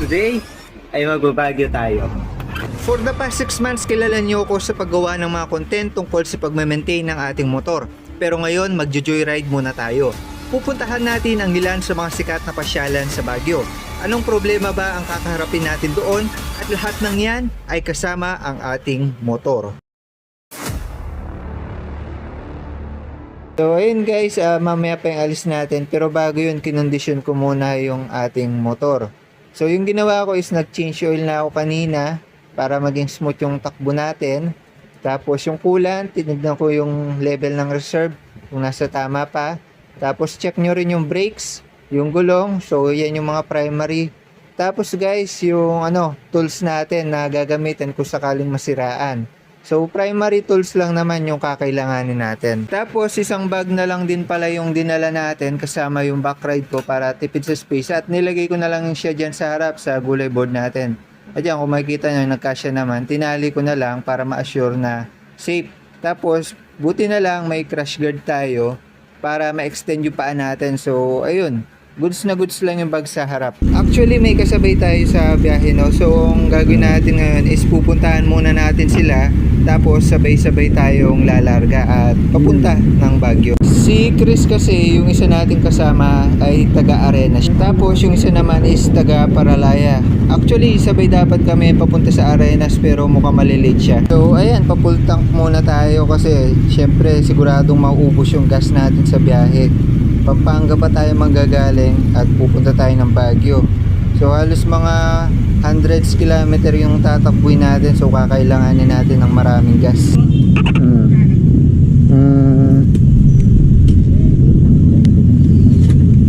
today ay magbabagyo tayo. For the past 6 months, kilala niyo ako sa paggawa ng mga content tungkol sa pagme-maintain ng ating motor. Pero ngayon, magjo-joyride muna tayo. Pupuntahan natin ang ilan sa mga sikat na pasyalan sa Baguio. Anong problema ba ang kakaharapin natin doon? At lahat ng yan ay kasama ang ating motor. So ayun guys, ah, mamaya pa yung alis natin. Pero bago yun, kinondisyon ko muna yung ating motor. So yung ginawa ko is nag-change oil na ako kanina para maging smooth yung takbo natin. Tapos yung coolant, tinignan ko yung level ng reserve kung nasa tama pa. Tapos check nyo rin yung brakes, yung gulong. So yan yung mga primary. Tapos guys, yung ano, tools natin na gagamitin kung sakaling masiraan. So primary tools lang naman yung kakailanganin natin. Tapos isang bag na lang din pala yung dinala natin kasama yung back ride ko para tipid sa space at nilagay ko na lang siya dyan sa harap sa gulay board natin. At yan kung makikita nyo nagkasya naman, tinali ko na lang para ma-assure na safe. Tapos buti na lang may crash guard tayo para ma-extend yung paa natin. So ayun, goods na goods lang yung bag sa harap. Actually, may kasabay tayo sa biyahe, no? So, ang gagawin natin ngayon is pupuntahan muna natin sila tapos sabay-sabay tayong lalarga at papunta ng Baguio. Si Chris kasi, yung isa nating kasama ay taga Arenas. Tapos yung isa naman is taga Paralaya. Actually, sabay dapat kami papunta sa Arenas pero mukhang malilate siya. So, ayan, papul tank muna tayo kasi syempre siguradong mauubos yung gas natin sa biyahe. Pampanga pa tayo manggagaling at pupunta tayo ng Baguio. So halos mga hundreds kilometer yung tatakbuhin natin so kakailanganin natin ng maraming gas.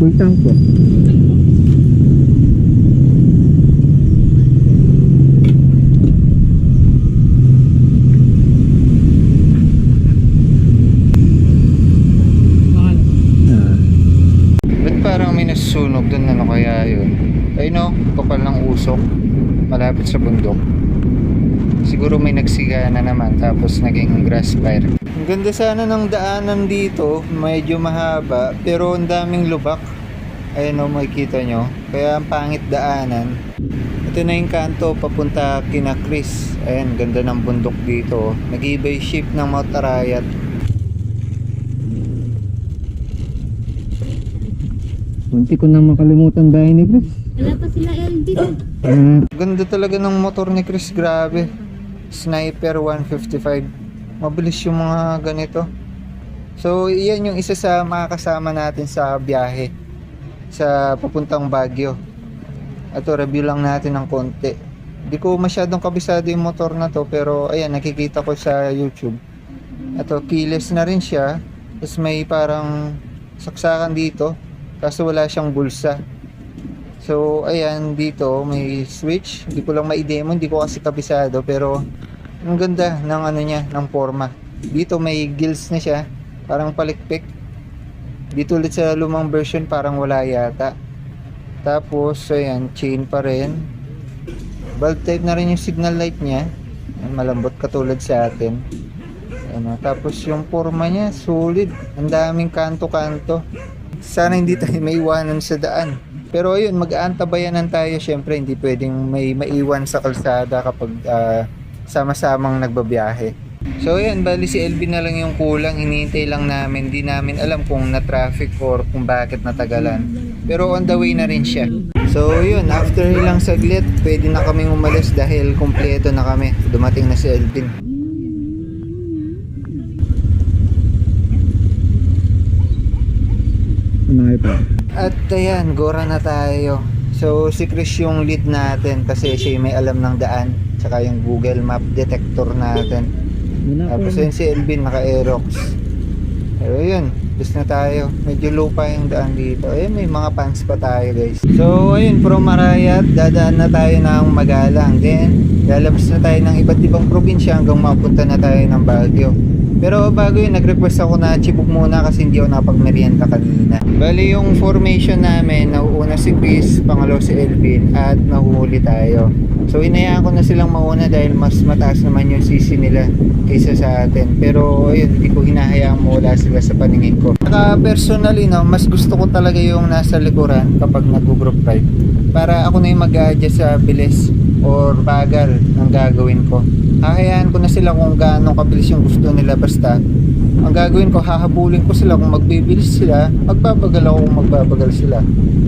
full tank po. Ba't parang may nasusunog doon? Ano kaya yun? Ay no, kapal ng usok. Malapit sa bundok. Siguro may nagsiga na naman tapos naging grass fire. Ang ganda sana ng daanan dito. Medyo mahaba pero ang daming lubak. Ayun o, makikita nyo. Kaya ang pangit daanan. Ito na yung kanto papunta kina Chris. Ayan, ganda ng bundok dito. Nag-ibay ship ng Mount Arayat. Munti ko na makalimutan bahay ni Chris. Wala pa sila LB. Ah, ganda talaga ng motor ni Chris, grabe. Sniper 155. Mabilis yung mga ganito. So, iyan yung isa sa mga kasama natin sa biyahe sa papuntang Baguio. Ito, review lang natin ng konti. Hindi ko masyadong kabisado yung motor na to, pero ayan, nakikita ko sa YouTube. Ito, keyless na rin siya. Tapos may parang saksakan dito. Kaso wala siyang bulsa. So, ayan, dito may switch. Hindi ko lang ma-demo, hindi ko kasi kabisado. Pero, ang ganda ng ano niya, ng forma. Dito may gills na siya. Parang palikpik. Dito ulit sa lumang version, parang wala yata. Tapos, ayan, chain pa rin. Bulb type na rin yung signal light niya. Malambot katulad sa atin. Ayan, oh. tapos yung forma niya, solid. Ang daming kanto-kanto. Sana hindi tayo maiwanan sa daan. Pero ayun, mag-aantabayanan tayo. Syempre, hindi pwedeng may maiwan sa kalsada kapag ah, sama-samang nagbabiyahe. So ayun, bali si LB na lang yung kulang. Hinihintay lang namin. Di namin alam kung na-traffic or kung bakit natagalan. Pero on the way na rin siya. So yun, after ilang saglit, pwede na kaming umalis dahil kumpleto na kami. Dumating na si Elvin. At ayan, gora na tayo. So si Chris yung lead natin kasi siya yung may alam ng daan. Tsaka yung Google Map detector natin. Tapos yun si Elvin naka-aerox. Pero yun, bis na tayo. Medyo lupa yung daan dito. Ayun, may mga pants pa tayo guys. So ayun, from Marayat, dadaan na tayo ng Magalang. Then, lalabas na tayo ng iba't ibang probinsya hanggang mapunta na tayo ng Baguio. Pero bago yun, nag-request ako na chibuk muna kasi hindi ako napagmerienda kanina. Bali yung formation namin, nauuna si Chris, pangalaw si Elvin, at nahuhuli tayo. So inayaan ko na silang mauna dahil mas mataas naman yung sisi nila kaysa sa atin. Pero ayun, hindi ko hinahayaang mawala sila sa paningin ko. Saka personally, no, mas gusto ko talaga yung nasa likuran kapag nag-group ride. Para ako na yung mag-adjust sa bilis or bagal ng gagawin ko. Hahayaan ko na sila kung gaano kabilis yung gusto nila basta ang gagawin ko, hahabulin ko sila kung magbibilis sila, magbabagal ako kung magbabagal sila.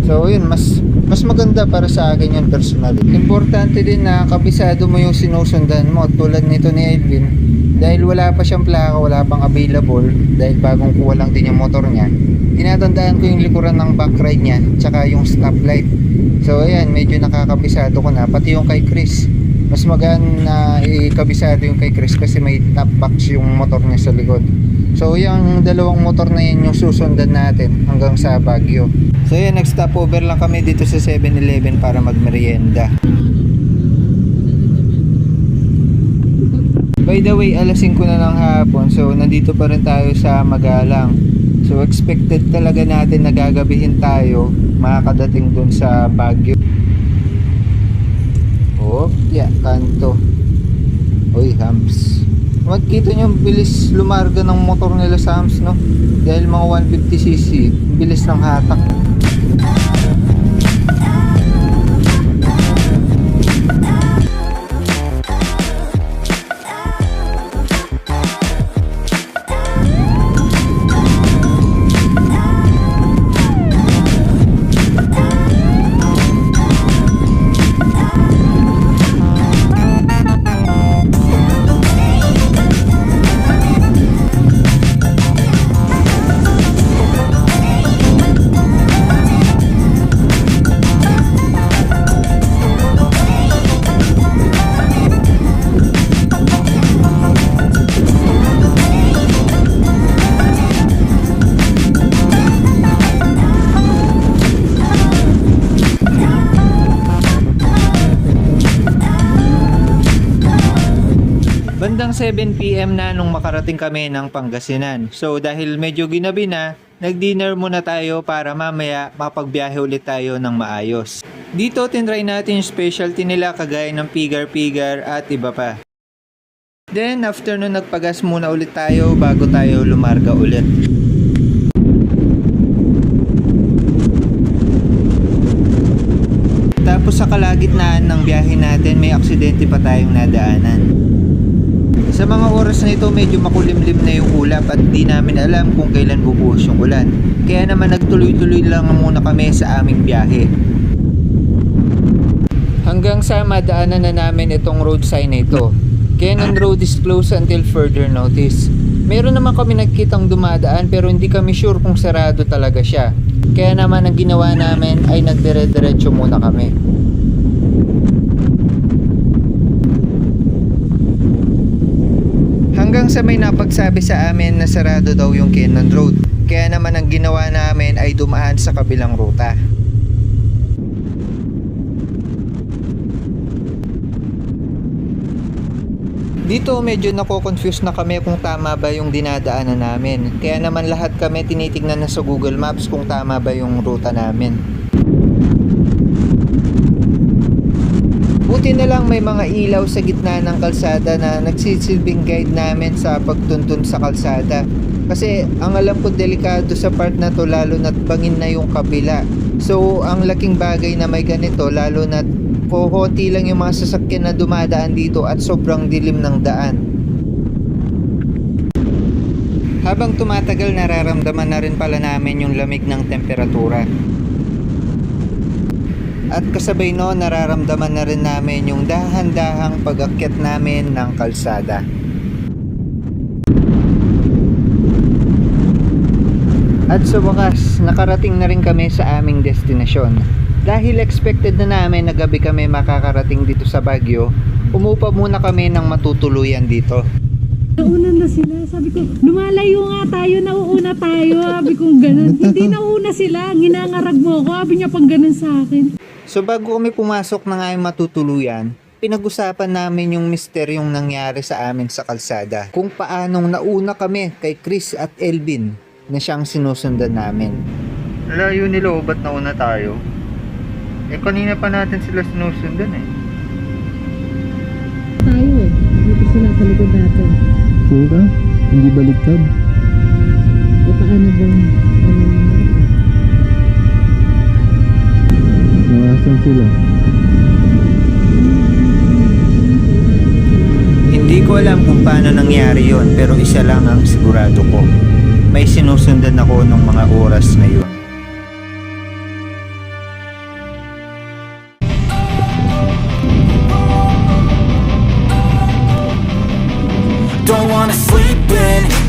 So, yun, mas mas maganda para sa akin yun personally. Importante din na kabisado mo yung sinusundan mo tulad nito ni Edwin. Dahil wala pa siyang plaka, wala pang available, dahil bagong kuha lang din yung motor niya. Tinatandaan ko yung likuran ng back ride niya, tsaka yung stoplight. So, ayan, medyo nakakabisado ko na. Pati yung kay Chris, mas magaan na ikabisado yung kay Chris kasi may top box yung motor niya sa likod. So yung dalawang motor na yan yung susundan natin hanggang sa Baguio. So yan, nag-stop over lang kami dito sa 7-Eleven para magmerienda. By the way, alas 5 na ng hapon so nandito pa rin tayo sa Magalang. So expected talaga natin na gagabihin tayo makakadating dun sa Baguio. Oh, yeah, kanto. Uy, hams. Magkita nyo, bilis lumarga ng motor nila sa hams, no? Dahil mga 150cc, bilis ng hatak. Bandang 7pm na nung makarating kami ng Pangasinan. So dahil medyo ginabi na, nag-dinner muna tayo para mamaya mapagbiyahe ulit tayo ng maayos. Dito tinry natin yung specialty nila kagaya ng pigar-pigar at iba pa. Then after nun nagpagas muna ulit tayo bago tayo lumarga ulit. Tapos sa kalagitnaan ng biyahe natin may aksidente pa tayong nadaanan. Sa mga oras na ito medyo makulimlim na yung ulap at di namin alam kung kailan bubuhos yung ulan. Kaya naman nagtuloy-tuloy lang muna kami sa aming biyahe. Hanggang sa madaanan na namin itong road sign na ito. Cannon Road is closed until further notice. Meron naman kami nagkitang dumadaan pero hindi kami sure kung sarado talaga siya. Kaya naman ang ginawa namin ay nagdire-diretso muna kami. Hanggang sa may napagsabi sa amin na sarado daw yung Cannon Road. Kaya naman ang ginawa namin ay dumaan sa kabilang ruta. Dito medyo nako-confuse na kami kung tama ba yung dinadaanan namin. Kaya naman lahat kami tinitignan na sa Google Maps kung tama ba yung ruta namin. Buti na lang may mga ilaw sa gitna ng kalsada na nagsisilbing guide namin sa pagtuntun sa kalsada. Kasi ang alam ko delikado sa part na to lalo na't bangin na yung kabila. So ang laking bagay na may ganito lalo na't kukunti lang yung mga sasakyan na dumadaan dito at sobrang dilim ng daan. Habang tumatagal nararamdaman na rin pala namin yung lamig ng temperatura. At kasabay no, nararamdaman na rin namin yung dahan-dahang pag-akyat namin ng kalsada. At sa wakas, nakarating na rin kami sa aming destinasyon. Dahil expected na namin na gabi kami makakarating dito sa Baguio, umupa muna kami ng matutuluyan dito. Nauna na sila. Sabi ko, lumalayo nga tayo, nauuna tayo. Sabi ko, ganun. Hindi nauna sila. Ginangarag mo ako. Sabi niya pang ganun sa akin. So bago kami pumasok na nga yung matutuluyan, pinag-usapan namin yung misteryong nangyari sa amin sa kalsada. Kung paanong nauna kami kay Chris at Elvin na siyang sinusundan namin. Layo nila o ba't nauna tayo? Eh kanina pa natin sila sinusundan eh. Tayo eh. Dito sila sa likod natin. Sure Hindi baliktad? O paano ba? Nasaan sila? Hindi ko alam kung paano nangyari yon pero isa lang ang sigurado ko. May sinusundan ako nung mga oras na yun.